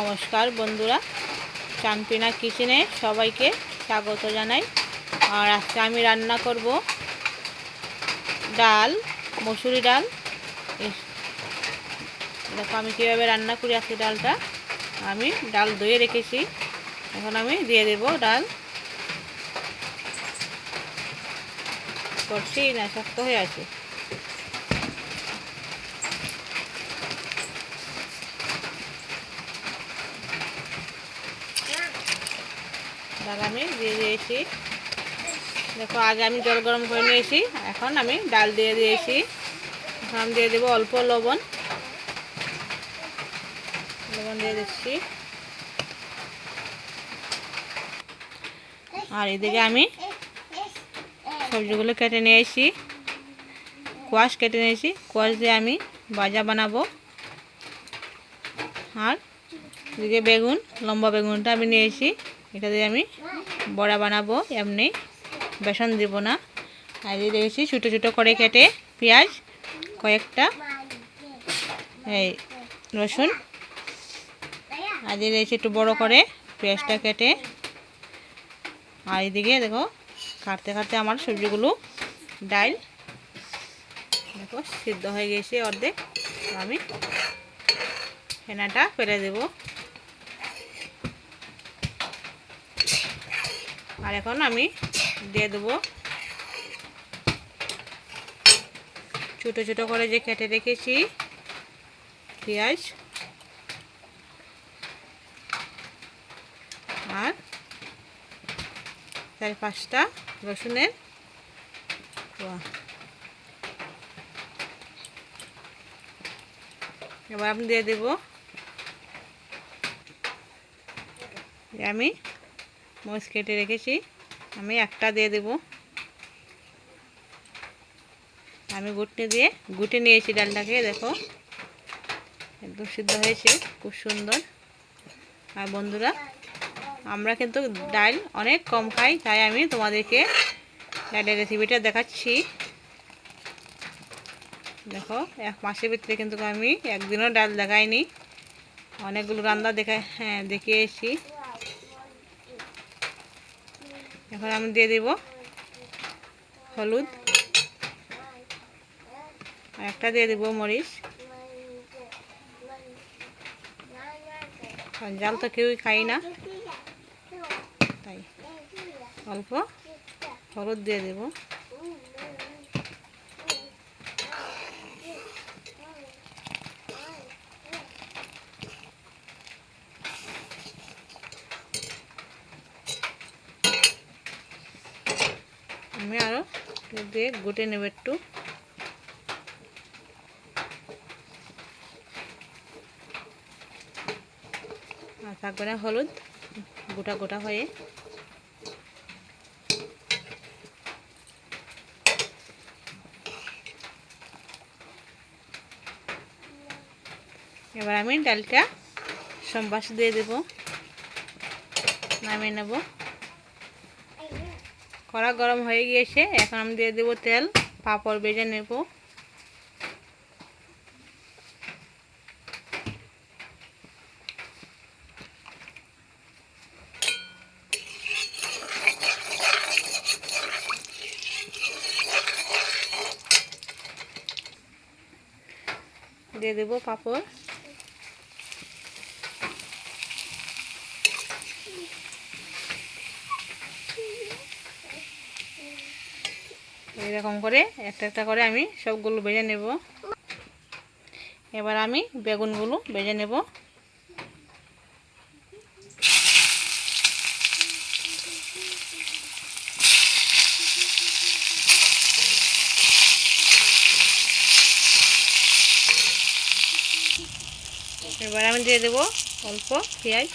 নমস্কার বন্ধুরা, চানপিনা কিচেনে সবাইকে স্বাগত জানাই। আর আজকে আমি রান্না করব ডাল, মসুরি ডাল। দেখো আমি কীভাবে রান্না করি আজকে ডালটা। আমি ডাল ধুয়ে রেখেছি, এখন আমি দিয়ে দেব ডাল। করছি না, শক্ত হয়ে আছে। ডাল আমি দিয়ে দিয়েছি। দেখো, আগে আমি জল গরম করে নিয়েছি, এখন আমি ডাল দিয়ে দিয়েছি। এখন আমি দিয়ে দেবো অল্প লবণ। লবণ দিয়ে দিচ্ছি। আর এদিকে আমি সবজিগুলো কেটে নিয়েছি। কোয়াশ কেটে নিয়েছি। কোয়াশ দিয়ে আমি ভাজা বানাবো। আর এদিকে বেগুন, লম্বা বেগুনটা আমি নিয়েছি। এটা দিয়ে আমি বড়া বানাবো, এমনি। বেসন দিব না। আর দিয়ে দেখেছি, ছোটো ছোটো করে কেটে পেঁয়াজ, কয়েকটা। এই রসুন। আর দিয়ে দিয়েছি একটু বড় করে পেঁয়াজটা কেটে। আর এদিকে দেখো, কাটতে কাটতে আমার সবজিগুলো ডাল। দেখো, সিদ্ধ হয়ে গেছে অর্ধেক। আমি ফেনাটা ফেলে দেবো। আর এখন আমি দিয়ে দেবো ছোটো ছোটো করে যে কেটে রেখেছি পেঁয়াজ আর চার পাঁচটা রসুনের। এবার আমি দিয়ে দেব আমি মরিচ কেটে রেখেছি। আমি একটা দিয়ে দেব। আমি গুটনি দিয়ে, গুটে নিয়েছি ডালটাকে, দেখো। একদম সিদ্ধ হয়েছে, খুব সুন্দর। আর বন্ধুরা, আমরা কিন্তু ডাল অনেক কম খাই, তাই আমি তোমাদেরকে ডালের রেসিপিটা দেখাচ্ছি। দেখো, এক মাসের ভিতরে কিন্তু আমি একদিনও ডাল দেখাইনি। অনেকগুলো রান্না দেখা হ্যাঁ দেখিয়েছি। এখন আমি দিয়ে দেব হলুদ। আর একটা দিয়ে দেবো মরিচ। জাল তো কেউই খাই না। তাই অল্প হলুদ দিয়ে দেব। আমি আরও দিয়ে গুটে নেব একটু। আর তারপরে হলুদ গোটা গোটা হয়ে এবার আমি ডালটা সম্বাস দিয়ে দেব, নামিয়ে নেব। কড়া গরম হয়ে গিয়েছে, এখন আমি দিয়ে দেবো তেল, পাঁপড় বেজে নেব। দিয়ে দেবো পাঁপড়। এরকম করে একটা একটা করে আমি সবগুলো ভেজে নেব। এবার আমি বেগুনগুলো ভেজে নেব। এবার আমি দিয়ে দেবো অল্প পেঁয়াজ।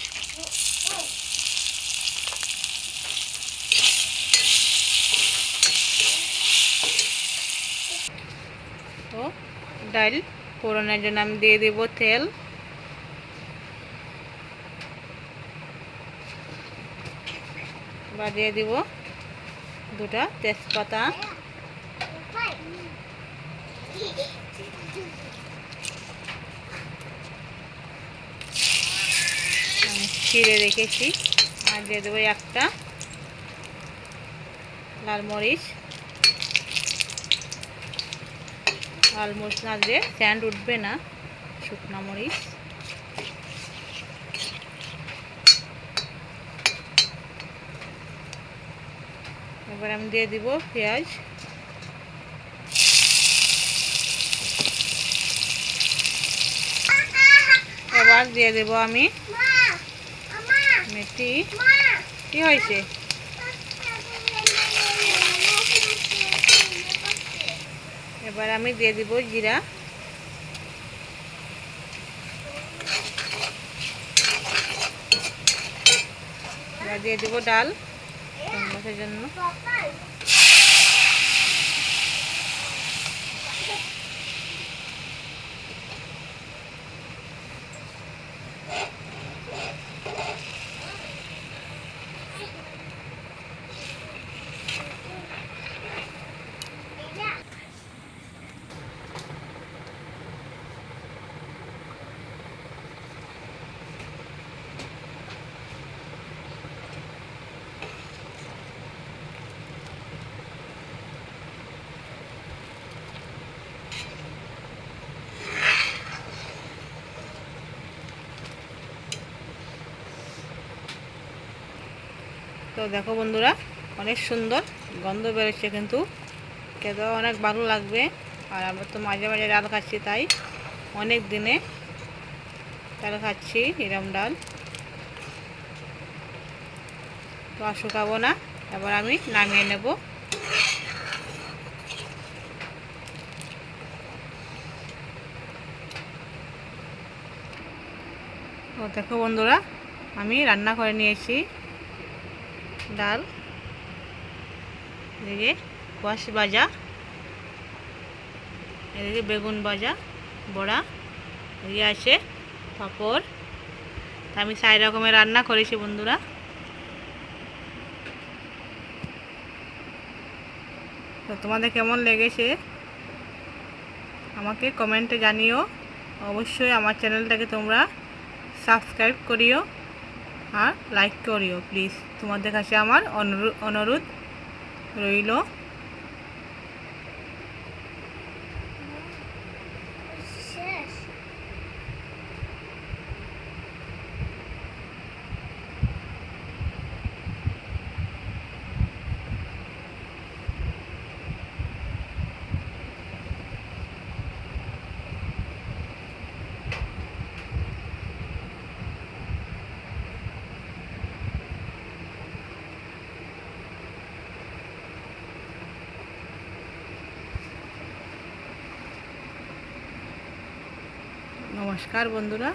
ডাল ফোড়নের জন্য আমি দিয়ে দেব তেল। বা দিয়ে দিব দুটা তেজপাতা। ছিঁড়ে রেখেছি। আর দিয়ে দেবো একটা লাল মরিচ। না দিয়ে স্যান্ড উঠবে না। শুকনা মরিচ। এবার আমি দিয়ে দিব পেঁয়াজ। এবার দিয়ে দেব আমি মেথি। কি হয়েছে? এবার আমি দিয়ে দিব জিরা। দিয়ে দিব ডাল। জন্য। তো দেখো বন্ধুরা, অনেক সুন্দর গন্ধ বেরোচ্ছে কিন্তু। খেতেও অনেক ভালো লাগবে, আর আমরা তো মাঝে মাঝে ডাল খাচ্ছি, তাই অনেক দিনে ডাল খাচ্ছি, এরম ডাল। তো আর শুকাবো না, এবার আমি নামিয়ে নেব। তো দেখো বন্ধুরা, আমি রান্না করে নিয়েছি। ডাল, এদিকে কোয়াশ ভাজা, এদিকে বেগুন ভাজা, বড়া, এদিকে আছে পাঁপড়। তা আমি চার রকমের রান্না করেছি বন্ধুরা। তো তোমাদের কেমন লেগেছে? আমাকে কমেন্টে জানিও। অবশ্যই আমার চ্যানেলটাকে তোমরা সাবস্ক্রাইব করিও। আর লাইক করিও প্লিজ তোমাদের কাছে আমার অনুরোধ অনুরোধ রইল। নমস্কার বন্ধুরা।